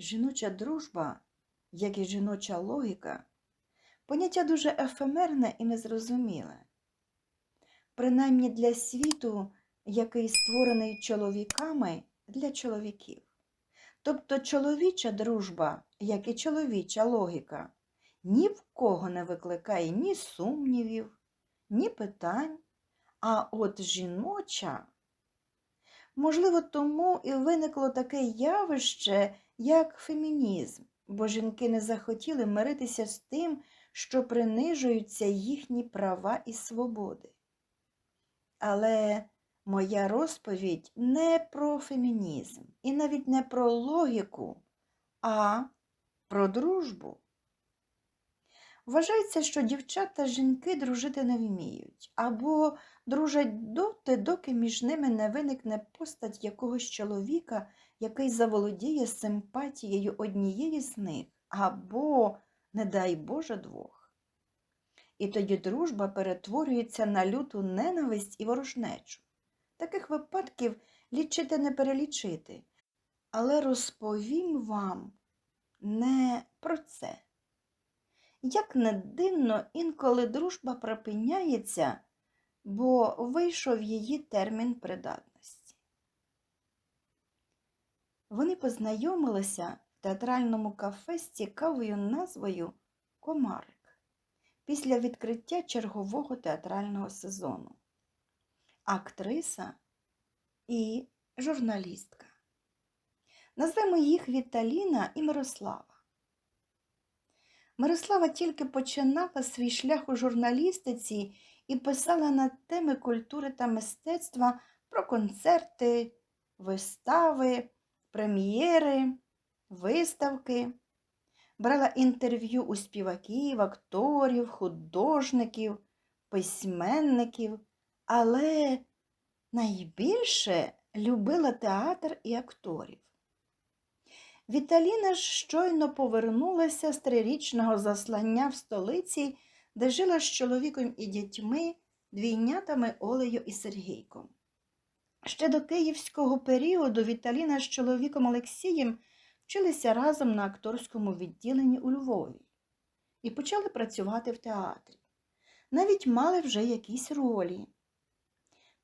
Жіноча дружба, як і жіноча логіка, поняття дуже ефемерне і незрозуміле. Принаймні для світу, який створений чоловіками для чоловіків. Тобто чоловіча дружба, як і чоловіча логіка, ні в кого не викликає ні сумнівів, ні питань, а от жіноча. Можливо, тому і виникло таке явище, як фемінізм, бо жінки не захотіли миритися з тим, що принижуються їхні права і свободи. Але моя розповідь не про фемінізм і навіть не про логіку, а про дружбу. Вважається, що дівчата жінки дружити не вміють, або дружать доти, доки між ними не виникне постать якогось чоловіка, який заволодіє симпатією однієї з них, або, не дай Боже, двох. І тоді дружба перетворюється на люту ненависть і ворожнечу. Таких випадків лічити не перелічити. Але розповім вам не про це. Як не дивно, інколи дружба припиняється, бо вийшов її термін придатності. Вони познайомилися в театральному кафе з цікавою назвою Комарик після відкриття чергового театрального сезону. Актриса і журналістка. Назвемо їх Віталіна і Мирослава. Мирослава тільки починала свій шлях у журналістиці і писала на теми культури та мистецтва про концерти, вистави, прем'єри, виставки. Брала інтерв'ю у співаків, акторів, художників, письменників, але найбільше любила театр і акторів. Віталіна ж щойно повернулася з трирічного заслання в столиці, де жила з чоловіком і дітьми, двійнятами Олею і Сергійком. Ще до київського періоду Віталіна з чоловіком Олексієм вчилися разом на акторському відділенні у Львові і почали працювати в театрі. Навіть мали вже якісь ролі.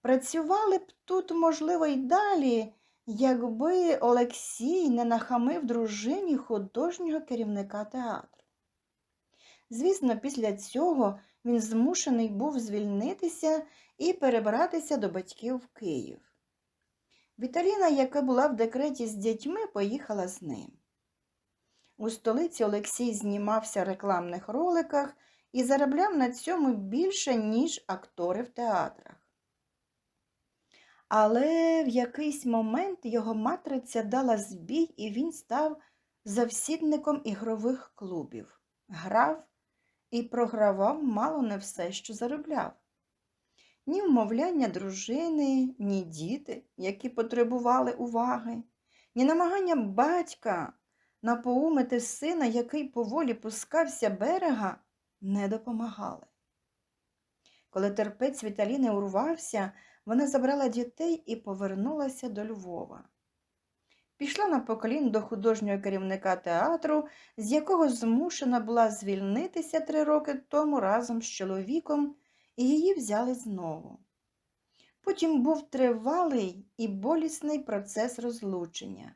Працювали б тут, можливо, й далі, якби Олексій не нахамив дружині художнього керівника театру. Звісно, після цього він змушений був звільнитися і перебратися до батьків в Київ. Віталіна, яка була в декреті з дітьми, поїхала з ним. У столиці Олексій знімався в рекламних роликах і заробляв на цьому більше, ніж актори в театрах. Але в якийсь момент його матриця дала збій, і він став завсідником ігрових клубів. Грав і програвав мало не все, що заробляв. Ні вмовляння дружини, ні діти, які потребували уваги, ні намагання батька напоумити сина, який поволі пускався берега, не допомагали. Коли терпець Віталіни урвався, вона забрала дітей і повернулася до Львова. Пішла на поклін до художнього керівника театру, з якого змушена була звільнитися три роки тому разом з чоловіком, і її взяли знову. Потім був тривалий і болісний процес розлучення,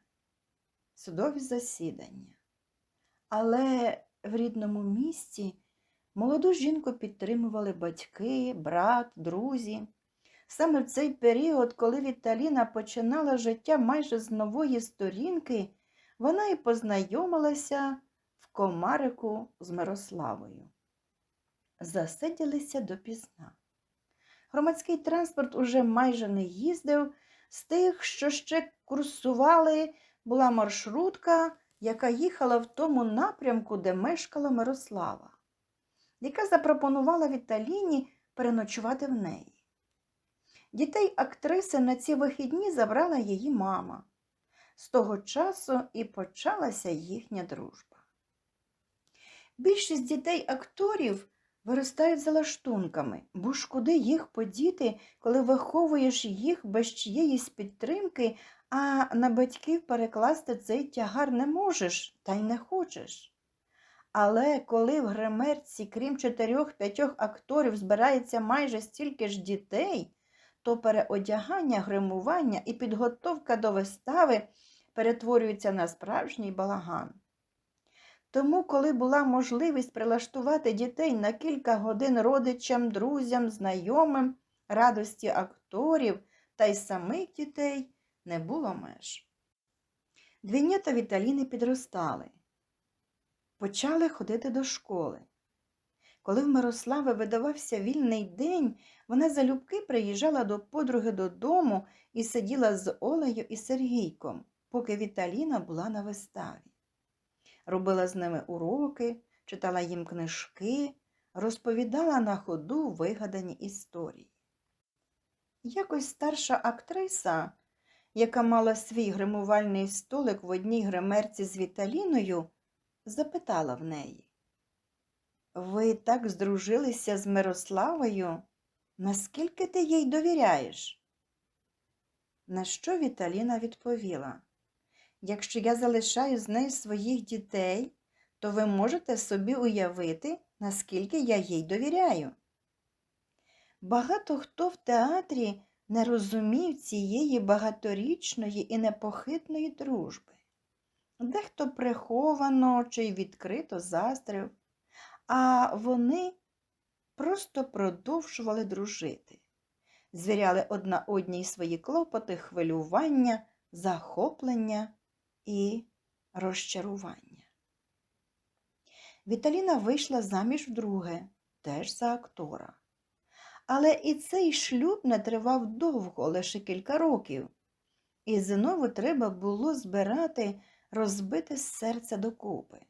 судові засідання. Але в рідному місті молоду жінку підтримували батьки, брат, друзі. Саме в цей період, коли Віталіна починала життя майже з нової сторінки, вона і познайомилася в комарику з Мирославою. Засиділися допізна. Громадський транспорт уже майже не їздив, з тих, що ще курсували, була маршрутка, яка їхала в тому напрямку, де мешкала Мирослава, яка запропонувала Віталіні переночувати в неї. Дітей актриси на ці вихідні забрала її мама. З того часу і почалася їхня дружба. Більшість дітей акторів виростають за лаштунками, бо ж куди їх подіти, коли виховуєш їх без чиєїсь підтримки, а на батьків перекласти цей тягар не можеш та й не хочеш. Але коли в гримерці, крім чотирьох-п'ятьох акторів, збирається майже стільки ж дітей, то переодягання, гримування і підготовка до вистави перетворюються на справжній балаган. Тому, коли була можливість прилаштувати дітей на кілька годин родичам, друзям, знайомим, радості акторів та й самих дітей не було меж. Двійнята Віталіни підростали, почали ходити до школи. Коли в Мирослави видавався вільний день, вона залюбки приїжджала до подруги додому і сиділа з Олею і Сергійком, поки Віталіна була на виставі. Робила з ними уроки, читала їм книжки, розповідала на ходу вигадані історії. Якось старша актриса, яка мала свій гримувальний столик в одній гримерці з Віталіною, запитала в неї. Ви так здружилися з Мирославою, наскільки ти їй довіряєш? На що Віталіна відповіла? Якщо я залишаю з нею своїх дітей, то ви можете собі уявити, наскільки я їй довіряю. Багато хто в театрі не розумів цієї багаторічної і непохитної дружби. Дехто приховано чи відкрито заздрив, а вони просто продовжували дружити, звіряли одна одній свої клопоти, хвилювання, захоплення і розчарування. Віталіна вийшла заміж вдруге, теж за актора. Але і цей шлюб не тривав довго, лише кілька років, і знову треба було збирати розбите серце докупи,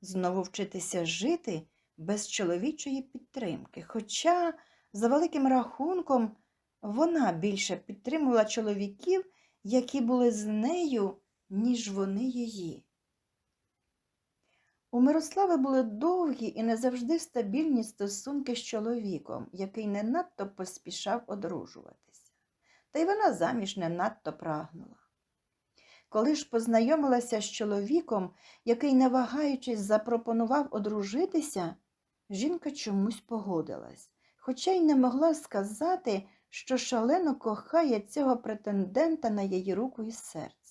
знову вчитися жити без чоловічої підтримки. Хоча, за великим рахунком, вона більше підтримувала чоловіків, які були з нею, ніж вони її. У Мирослави були довгі і не завжди стабільні стосунки з чоловіком, який не надто поспішав одружуватися, та й вона заміж не надто прагнула. Коли ж познайомилася з чоловіком, який, не вагаючись, запропонував одружитися, жінка чомусь погодилась, хоча й не могла сказати, що шалено кохає цього претендента на її руку і серце.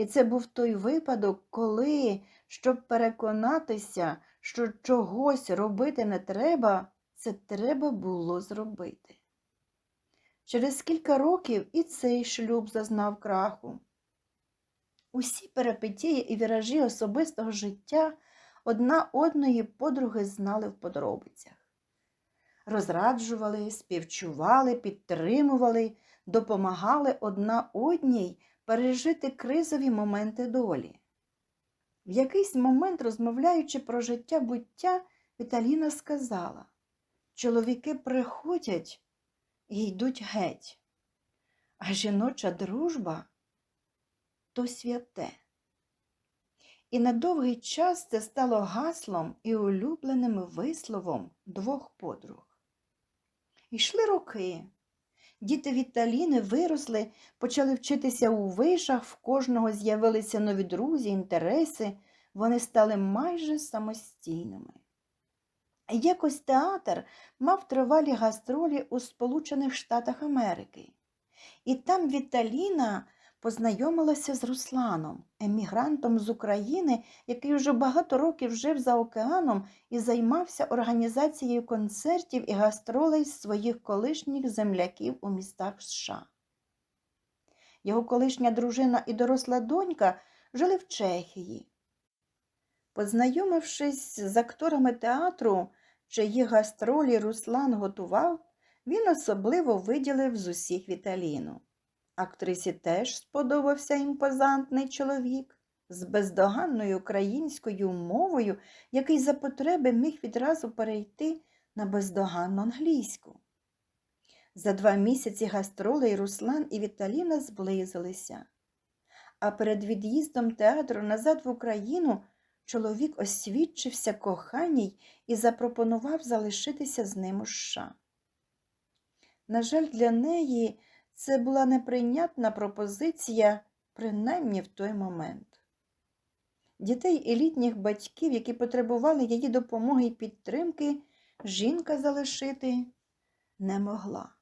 І це був той випадок, коли, щоб переконатися, що чогось робити не треба, це треба було зробити. Через кілька років і цей шлюб зазнав краху. Усі перипетії і віражі особистого життя одна одної подруги знали в подробицях. Розраджували, співчували, підтримували, допомагали одна одній пережити кризові моменти долі. В якийсь момент, розмовляючи про життя буття, Віталіна сказала чоловіки приходять і йдуть геть, а жіноча дружба то святе. І на довгий час це стало гаслом і улюбленим висловом двох подруг. Йшли роки. Діти Віталіни виросли, почали вчитися у вишах, в кожного з'явилися нові друзі, інтереси, вони стали майже самостійними. Якось театр мав тривалі гастролі у Сполучених Штатах Америки. І там Віталіна познайомилася з Русланом, емігрантом з України, який вже багато років жив за океаном і займався організацією концертів і гастролей своїх колишніх земляків у містах США. Його колишня дружина і доросла донька жили в Чехії. Познайомившись з акторами театру, чиї гастролі Руслан готував, він особливо виділив з усіх Віталіну. Актрисі теж сподобався імпозантний чоловік з бездоганною українською мовою, який за потреби міг відразу перейти на бездоганну англійську. За два місяці гастролей Руслан і Віталіна зблизилися, а перед від'їздом театру назад в Україну чоловік освідчився коханій і запропонував залишитися з ним у США. На жаль, для неї це була неприйнятна пропозиція, принаймні в той момент. Дітей і літніх батьків, які потребували її допомоги і підтримки, жінка залишити не могла.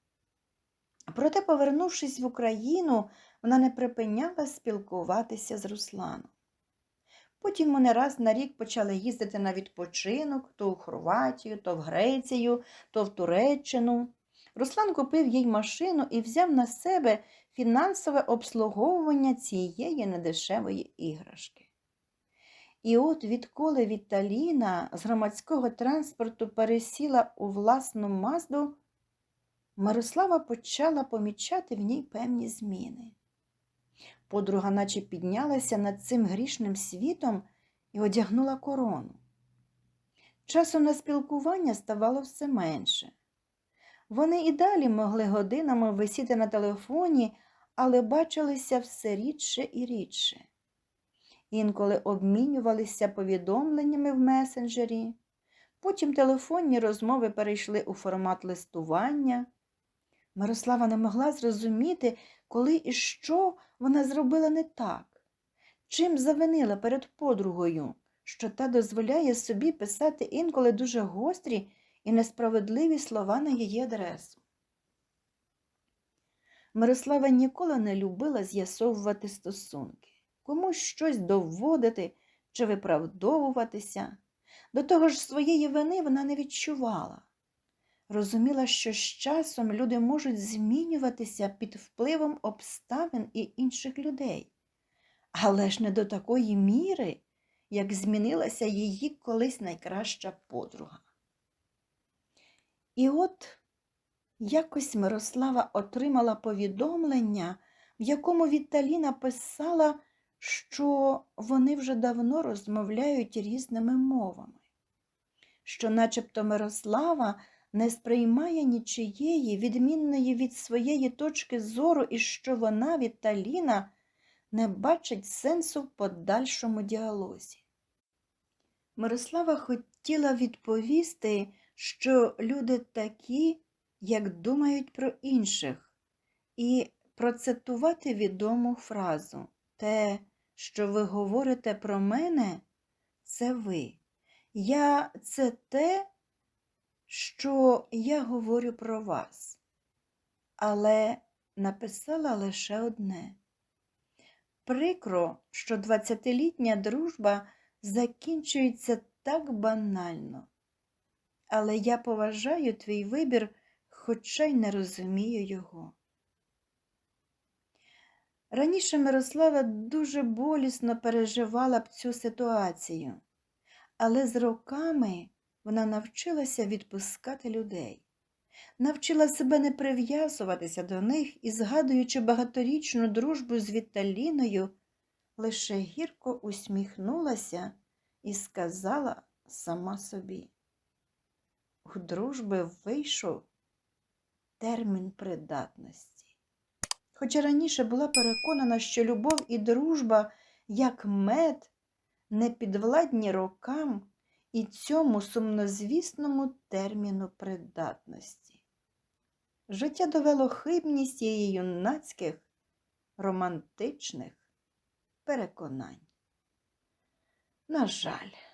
Проте, повернувшись в Україну, вона не припиняла спілкуватися з Русланом. Потім вони раз на рік почали їздити на відпочинок то у Хорватію, то в Грецію, то в Туреччину. Руслан купив їй машину і взяв на себе фінансове обслуговування цієї недешевої іграшки. І от відколи Віталіна з громадського транспорту пересіла у власну мазду, Мирослава почала помічати в ній певні зміни. Подруга наче піднялася над цим грішним світом і одягнула корону. Часу на спілкування ставало все менше. Вони і далі могли годинами висіти на телефоні, але бачилися все рідше і рідше. Інколи обмінювалися повідомленнями в месенджері, потім телефонні розмови перейшли у формат листування. Мирослава не могла зрозуміти, коли і що вона зробила не так, чим завинила перед подругою, що та дозволяє собі писати інколи дуже гострі і несправедливі слова на її адресу. Мирослава ніколи не любила з'ясовувати стосунки, комусь щось доводити чи виправдовуватися. До того ж своєї вини вона не відчувала. Розуміла, що з часом люди можуть змінюватися під впливом обставин і інших людей, але ж не до такої міри, як змінилася її колись найкраща подруга. І от якось Мирослава отримала повідомлення, в якому Віталіна писала, що вони вже давно розмовляють різними мовами, що начебто Мирослава не сприймає нічиєї, відмінної від своєї точки зору, і що вона, Віталіна, не бачить сенсу в подальшому діалозі. Мирослава хотіла відповісти, що люди такі, як думають про інших, і процитувати відому фразу Те, що ви говорите про мене, це ви. Я це те, що я говорю про вас, але написала лише одне. Прикро, що двадцятилітня дружба закінчується так банально. Але я поважаю твій вибір, хоча й не розумію його. Раніше Мирослава дуже болісно переживала б цю ситуацію, але з роками вона навчилася відпускати людей, навчила себе не прив'язуватися до них і, згадуючи багаторічну дружбу з Віталіною, лише гірко усміхнулася і сказала сама собі. У дружби вийшов термін придатності. Хоча раніше була переконана, що любов і дружба, як мед, не підвладні рокам і цьому сумнозвісному терміну придатності. Життя довело хибність її юнацьких, романтичних переконань. На жаль.